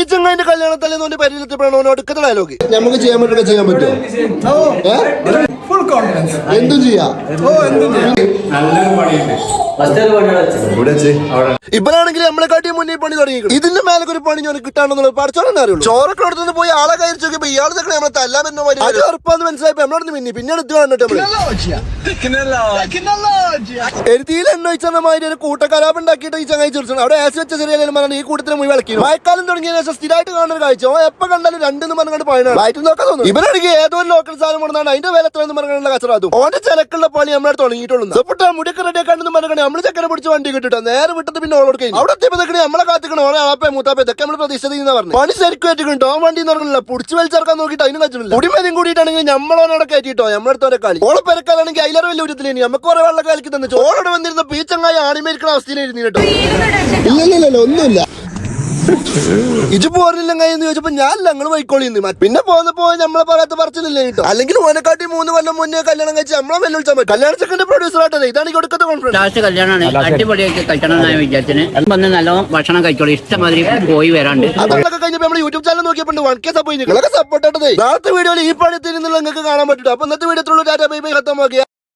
ഈ ചങ്ങായിന്റെ കല്യാണത്തല്ലേ നോന്റെ പരിചയത്തിൽപ്പെടണോ ഒടുക്കത്ത ഡയലോഗ് നമുക്ക് ചെയ്യാൻ പറ്റുക ചെയ്യാൻ പറ്റുമോ? ഏ? ഫുൾ കോൺഫിഡൻസ് എന്തും ചെയ്യാം. ഓ എന്തും ചെയ്യാം. നല്ലൊരു പണിയുണ്ട്. ഇവരാണെങ്കിൽ നമ്മളെ കാട്ടി മുന്നേ പണി തുടങ്ങി ഇതിന്റെ മേലൊക്കെ ഒരു പണി ഞാൻ കിട്ടാണെന്നുള്ള പഠിച്ചോളെ അറിയുള്ളൂ. ചോറൊക്കെ അടുത്തുനിന്ന് പോയി ആളെ കയറി ചോദിക്കുമ്പോ ഇയാൾ തന്നെ നമ്മളെ തല്ലാൻ പറ്റുന്ന മാതിരി അത് ഉറപ്പാന്ന് മനസ്സിലായപ്പോ നമ്മളോട് മിന്നി. പിന്നെ എടുത്ത് കണ്ടിട്ട് എരുതിയിൽ വെച്ചാൽ മാതിരി ഒരു കൂട്ടക്കലാപം ഉണ്ടാക്കിയിട്ട് ഈ ചങ്ങായി ചെറുച്ചാണ് അവിടെ ആസ് വെച്ച ചെറിയ പറഞ്ഞാൽ ഈ കൂട്ടത്തിന് മുഴുവൻ വിളക്കി മഴക്കാലം തുടങ്ങിയ ശേഷം സ്ഥിരമായിട്ട് കാണുന്ന ഒരു കാഴ്ച. എപ്പോ കണ്ടാലും രണ്ടെന്ന് പറഞ്ഞുകൊണ്ട് പയനാണ് വയറ്റിൽ നോക്കാൻ തോന്നുന്നു. ഇവരാണെങ്കിൽ ഏതോ ഒരു ലോക്കൽ സാധനം കൊണ്ടാണ് അതിന്റെ വില എത്ര എന്ന് പറഞ്ഞുള്ള കച്ചറ ഓന്റെ ചിലക്കുള്ള പണി നമ്മളെ തുടങ്ങിയിട്ടുള്ളൂ സപ്പോട്ട് മുടിയൊക്കെ റെഡി ആക്കാണ്ടെന്ന് പറഞ്ഞാൽ നമ്മൾ ചെക്കനെ പിടിച്ച് വണ്ടി കിട്ടിട്ടോ. നേരെ വിട്ടത് പിന്നെ ഓളോട് കഴിഞ്ഞു. അവിടെ എത്തിയപ്പോ നമ്മളെ കാത്തിക്കണം? ഓരോ ആപ്പ മൂത്താപ്പേ ഇതൊക്കെ നമ്മൾ പ്രതീക്ഷിച്ചതെന്ന് പറഞ്ഞു. പണി ശരിക്കും ഏറ്റിട്ടുണ്ട് ഓൻ വണ്ടി പറഞ്ഞില്ല. പുടിച്ച് വലിച്ചെടുക്കാൻ നോക്കിയിട്ട് അതിനും കച്ചിട്ടില്ല കുടിമേലും കൂടിയിട്ടാണെങ്കിൽ നമ്മളോടെ കയറ്റിട്ടോ? നമ്മളെടുത്തോടെ കളി. ഓളെ പെരക്കാലാണെങ്കിൽ അതിലേറെ വലിയ ഉരുത്തിലേ നമുക്ക് കുറെ വെള്ളം കളിക്ക് തന്നെ ഓളോട് വന്നിരുന്ന പീച്ചങ്ങായ ആണിമേരിക്കണ അവസ്ഥയിലായിരുന്നു കേട്ടോ. ഇല്ല ഇല്ല ഇല്ല ഒന്നുമില്ല. ഇജ് പോരില്ലെന്ന് എന്ന് ചോദിച്ചപ്പോ ഞാൻ ഞങ്ങൾ വൈക്കോളിന്ന് പിന്നെ പോന്നപ്പോ നമ്മളെ പറയാത്ത പറച്ചിലില്ലേ കേട്ടോ. അല്ലെങ്കിൽ ഓനെക്കാട്ടി മൂന്ന് കൊല്ലം മുന്നേ കല്യാണം കഴിച്ച് നമ്മളെ വെല്ലുവിളിച്ചാൽ മതി. കല്യാണ ചെക്കന്റെ പ്രൊഡ്യൂസർ ആയിട്ടല്ലേ? ഇതാണ് കൊടുക്കത്തെ കോൺഫിഡൻസ് ലാസ്റ്റ് കല്യാണമാണ് അടിപൊളിയായിട്ട് കഴിക്കണം എന്നാണ് വിചാരിച്ചത്. വന്ന് നല്ല ഭക്ഷണം കഴിച്ചോളൂ. ഇഷ്ടമാതിരി പോയി വരാണ്ട്. അതൊക്കെ കഴിഞ്ഞപ്പോ നമ്മൾ യൂട്യൂബ് ചാനൽ നോക്കിയപ്പോൾ വൺ കെ സപ്പോയി നിങ്ങളൊക്കെ സപ്പോർട്ട് നാളത്തെ വീഡിയോയിൽ ഈ പണി തിരുന്നുള്ള നിങ്ങൾക്ക് കാണാൻ പറ്റും അപ്പൊ ഇന്നത്തെ വീഡിയോ ടാറ്റ ബൈ ബൈ. ഹത്തമാക്കിയ